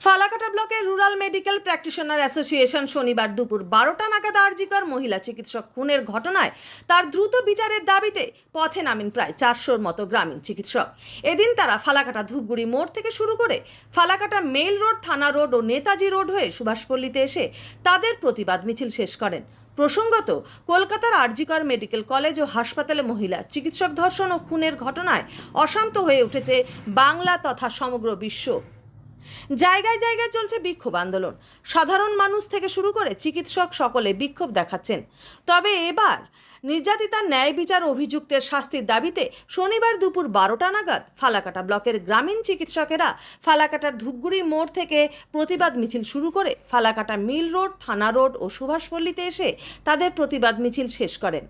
ফালাকাটা ব্লকের rural medical practitioner association শনিবার দুপুর বারোটা নাগাদ আরজিকর মহিলা চিকিৎসক খুনের ঘটনায় তার দ্রুত বিচারের দাবিতে পথে নামেন প্রায় চারশোর মতো গ্রামীণ চিকিৎসক। এদিন তারা ফালাকাটা ধূপগুড়ি মোড় থেকে শুরু করে ফালাকাটা মেল রোড, থানা রোড ও নেতাজি রোড হয়ে সুভাষপল্লীতে এসে তাদের প্রতিবাদ মিছিল শেষ করেন। প্রসঙ্গত, কলকাতার আরজিকর মেডিকেল কলেজ ও হাসপাতালে মহিলা চিকিৎসক ধর্ষণ ও খুনের ঘটনায় অশান্ত হয়ে উঠেছে বাংলা তথা সমগ্র বিশ্ব। জায়গায় জায়গায় চলছে বিক্ষোভ আন্দোলন। সাধারণ মানুষ থেকে শুরু করে চিকিৎসক সকলে বিক্ষোভ দেখাচ্ছেন। তবে এবার নির্যাতিতার ন্যায় বিচার অভিযুক্তের শাস্তির দাবিতে শনিবার দুপুর বারোটা নাগাদ ফালাকাটা ব্লকের গ্রামীণ চিকিৎসকেরা ফালাকাটার ধূপগুড়ি মোড় থেকে প্রতিবাদ মিছিল শুরু করে ফালাকাটা মিল রোড, থানা রোড ও সুভাষপল্লীতে এসে তাদের প্রতিবাদ মিছিল শেষ করেন।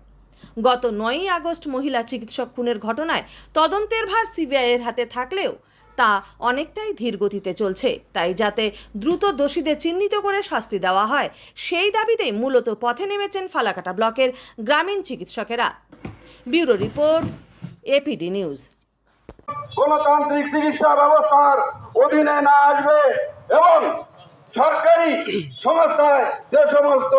গত নয়ই আগস্ট মহিলা চিকিৎসক খুনের ঘটনায় তদন্তের ভার সিবিআইয়ের হাতে থাকলেও তা অনেকটাই ধীর গতিতে চলছে। তাই যাতে দ্রুত দোষীদের চিহ্নিত করে শাস্তি দেওয়া হয়, সেই দাবিতেই মূলত পথে নেমেছেন ফালাকাটা ব্লকের গ্রামীণ চিকিৎসকেরা। Bureau report, APD news. গণতান্ত্রিক চিকিৎসা ব্যবস্থার অধীনে না আসবে এবং সরকারি সংস্থায় যে সমস্ত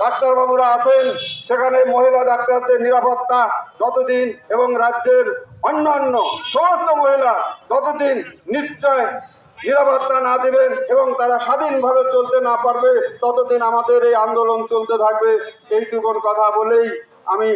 ডাক্তারবাবুরা আছেন, সেখানে মহিলা ডাক্তারদের নিরাপত্তা ততদিন এবং রাজ্যের অন্যান্য সমস্ত মহিলা ততদিন নিশ্চয় নিরাপত্তা না দেবেন এবং তারা স্বাধীনভাবে চলতে না পারবে, ততদিন আমাদের এই আন্দোলন চলতে থাকবে। এইটুকুর কথা বলেই আমি